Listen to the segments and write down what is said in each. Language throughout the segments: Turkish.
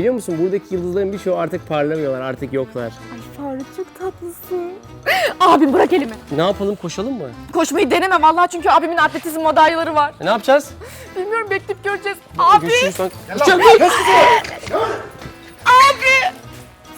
Biliyor musun buradaki yıldızların birçoğu artık parlamıyorlar, artık yoklar. Ay Faruk çok tatlısın. Abim bırak elimi. Ne yapalım koşalım mı? Koşmayı denemem Allah çünkü abimin atletizm madalyaları var. E, ne yapacağız? Bilmiyorum bekleyip göreceğiz. Abi. Uçak Abi!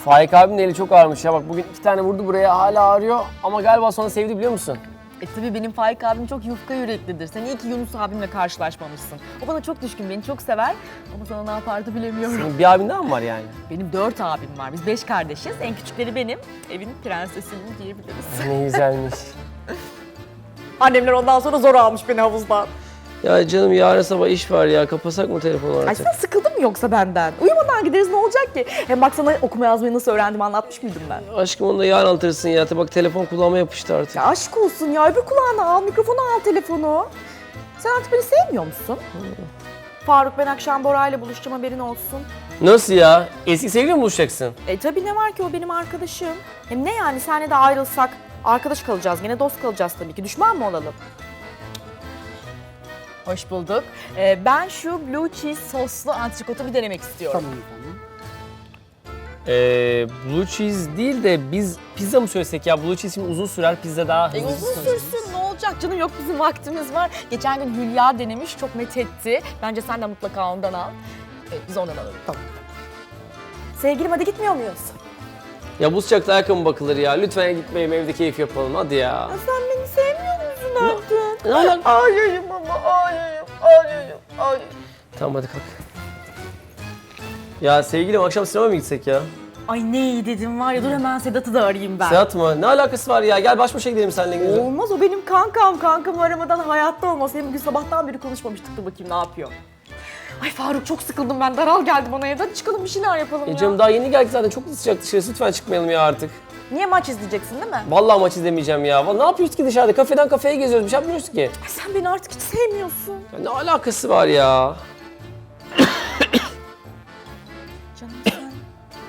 Faik abinin eli çok ağrımış ya bak bugün iki tane vurdu buraya hala ağrıyor ama galiba sonra sevdi biliyor musun? E tabii benim Faik abim çok yufka yüreklidir. Sen iyi ki Yunus abimle karşılaşmamışsın. O bana çok düşkün, beni çok sever. Ama sana ne yapardı bilemiyorum. Senin bir abin daha mı var yani? Benim dört abim var. Biz beş kardeşiz. En küçükleri benim. Evin prensesiyim diyebiliriz. Ne güzelmiş. Annemler ondan sonra zor almış beni havuzdan. Ya canım yarın sabah iş var ya kapasak mı telefonu artık? sen sıkıldın mı yoksa benden? Uyumadan gideriz ne olacak ki? Hem bak sana okuma yazmayı nasıl öğrendim anlatmış mıydım ben? Aşkım onu da yarın anlatırsın ya. Bak telefon kulağıma yapıştı artık. Ya aşk olsun ya öbür kulağına al, mikrofonu al telefonu. Sen artık beni sevmiyor musun? Faruk ben akşam Bora ile buluşacağım haberin olsun. Nasıl ya? Eski sevgili mi buluşacaksın? E tabii ne var ki o benim arkadaşım. Hem ne yani senle de ayrılsak arkadaş kalacağız gene dost kalacağız tabii ki düşman mı olalım? Hoş bulduk. Ee, ben şu blue cheese soslu antrikotu bir denemek istiyorum. Ee, blue cheese değil de biz pizza mı söylesek ya? Blue cheese şimdi uzun sürer, pizza daha E, hızlı. uzun sürsün ne olacak canım yok bizim vaktimiz var. Geçen gün Hülya denemiş çok methetti. Bence sen de mutlaka ondan al. Evet, biz ondan alalım. Tamam. Sevgilim hadi gitmiyor muyuz? Ya bu sıcakta ayakkabı mı bakılır ya? Lütfen gitmeyelim evde keyif yapalım hadi ya. Sen beni sevmiyor musun artık? Ne alaka? Ama ayayım, ayayım, ayayım. Tamam hadi kalk. Ya sevgilim akşam sinemaya mı gitsek ya? Ay ne iyi dedim var ya dur hemen Sedat'ı da arayayım ben. Seyahat mı? Ne alakası var ya? Gel baş başa gidelim seninle güzel. Olmaz o benim kankam. Kankam aramadan hayatta olmaz. Hem bugün sabahtan beri konuşmamıştık da bakayım ne yapıyor. Ay Faruk çok sıkıldım ben. Daral geldi bana evde. Hadi çıkalım bir şeyler yapalım E ya. canım daha yeni geldik zaten çok sıcak dışarısı lütfen çıkmayalım ya artık. Niye maç izleyeceksin değil mi? Vallahi maç izlemeyeceğim ya. Ne yapıyoruz ki dışarıda? Kafeden kafeye geziyoruz bir şey yapmıyoruz ki. Ay sen beni artık hiç sevmiyorsun. Ya ne alakası var ya? Canım sen.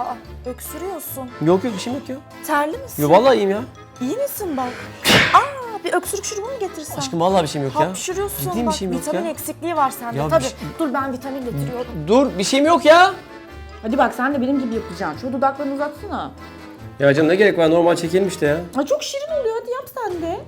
Aa öksürüyorsun. Yok yok bir şeyim yok ya. Terli misin? Yo vallahi iyiyim ya. İyi misin bak? Aa bir öksürük şurubu mu getirsen? Aşkım vallahi bir şeyim yok ya. Hapşırıyorsun Ciddi bir bak. şeyim yok vitamin ya. eksikliği var sende. Ya bir Tabii. şey- Dur ben vitamin getiriyorum. Dur bir şeyim yok ya. Hadi bak sen de benim gibi yapacaksın. Şu dudaklarını uzatsana. Ya canım ne gerek var normal çekelim işte ya. Ay çok şirin oluyor. Hadi yap sen de.